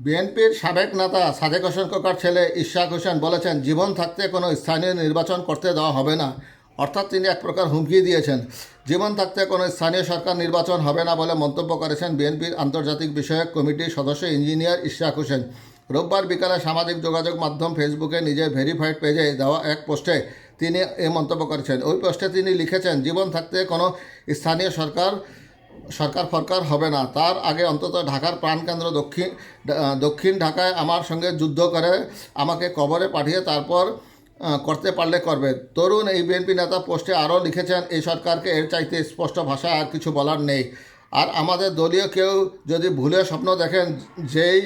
বিএনপির সাবেক নেতা সাদেক হোসেন কোকার ছেলে ইশাক হোসেন বলেছেন, জীবন থাকতে কোনো স্থানীয় নির্বাচন করতে দেওয়া হবে না। অর্থাৎ তিনি এক প্রকার হুমকি দিয়েছেন। জীবন থাকতে কোনো স্থানীয় সরকার নির্বাচন হবে না বলে মন্তব্য করেছেন বিএনপির আন্তর্জাতিক বিষয়ক কমিটির সদস্য ইঞ্জিনিয়ার ইশাক হোসেন। রোববার বিকালে সামাজিক যোগাযোগ মাধ্যম ফেসবুকে নিজের ভেরিফাইড পেজে দেওয়া এক পোস্টে তিনি এই মন্তব্য করেছেন। ওই পোস্টে তিনি লিখেছেন, জীবন থাকতে কোনো স্থানীয় সরকার সরকার ফরকার হবে না। তার আগে অন্তত ঢাকার প্রাণকেন্দ্র দক্ষিণ দক্ষিণ ঢাকায় আমার সঙ্গে যুদ্ধ করে আমাকে কবরে পাঠিয়ে তারপর করতে পারলে করবে। তরুণ এই বিএনপি নেতা পোস্টে আরও লিখেছেন, এই সরকারকে এর চাইতে স্পষ্ট ভাষায় আর কিছু বলার নেই। আর আমাদের দলীয় কেউ যদি ভুলে স্বপ্ন দেখেন, যেই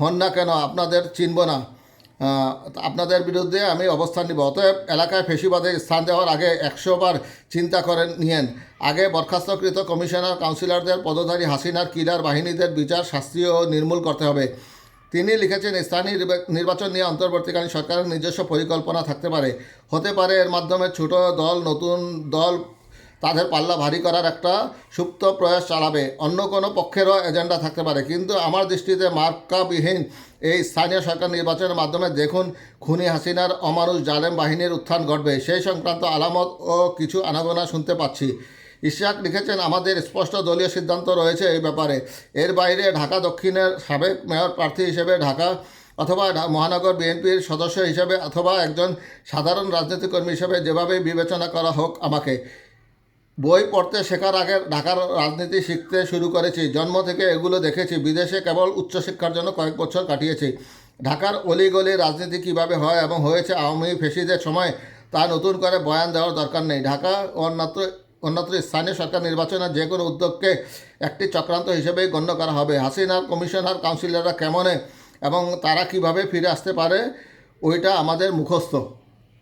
হন না কেন আপনাদের চিনব না। আপনাদের বিরুদ্ধে আমি অবস্থান নিব। অতএব এলাকায় ফেসিবাদে স্থান দেওয়ার আগে একশো বার চিন্তা করেন, নিয়েন। আগে বরখাস্তকৃত কমিশনার, কাউন্সিলরদের পদধারী হাসিনার কিলার বাহিনীদের বিচার শাস্তি ও নির্মূল করতে হবে। তিনি লিখেছেন, স্থানীয় নির্বাচন নিয়ে অন্তর্বর্তীকালীন সরকারের নিজস্ব পরিকল্পনা থাকতে পারে। হতে পারে এর মাধ্যমে ছোট দল, নতুন দল তাদের পাল্লা ভারী করার একটা সুপ্ত প্রয়াস চালাবে। অন্য কোনো পক্ষেরও এজেন্ডা থাকতে পারে। কিন্তু আমার দৃষ্টিতে মার্কাবিহীন এই স্থানীয় সরকার নির্বাচনের মাধ্যমে দেখুন খুনি হাসিনার অমানুষ জালেম বাহিনীর উত্থান ঘটবে। সেই সংক্রান্ত আলামত ও কিছু আনাগোনা শুনতে পাচ্ছি। ইশাক লিখেছেন, আমাদের স্পষ্ট দলীয় সিদ্ধান্ত রয়েছে এই ব্যাপারে। এর বাইরে ঢাকা দক্ষিণের সাবেক মেয়র প্রার্থী হিসেবে ঢাকা অথবা মহানগর বিএনপির সদস্য হিসেবে অথবা একজন সাধারণ রাজনীতি কর্মী হিসেবে যেভাবেই বিবেচনা করা হোক আমাকে। বই পড়তে শেখার আগে ঢাকার রাজনীতি শিখতে শুরু করেছি। জন্ম থেকে এগুলো দেখেছি। বিদেশে কেবল উচ্চশিক্ষার জন্য কয়েক বছর কাটিয়েছি। ঢাকার অলিগলি রাজনীতি কীভাবে হয় এবং হয়েছে আওয়ামী ফেসিদের সময়, তা নতুন করে বয়ান দেওয়ার দরকার নেই। ঢাকা অন্যত্র অন্যত্র স্থানীয় সরকার নির্বাচনের যে কোনো উদ্যোগকে একটি চক্রান্ত হিসেবেই গণ্য করা হবে। হাসিনার কমিশনার, কাউন্সিলররা কেমনে এবং তারা কীভাবে ফিরে আসতে পারে, ওইটা আমাদের মুখস্থ।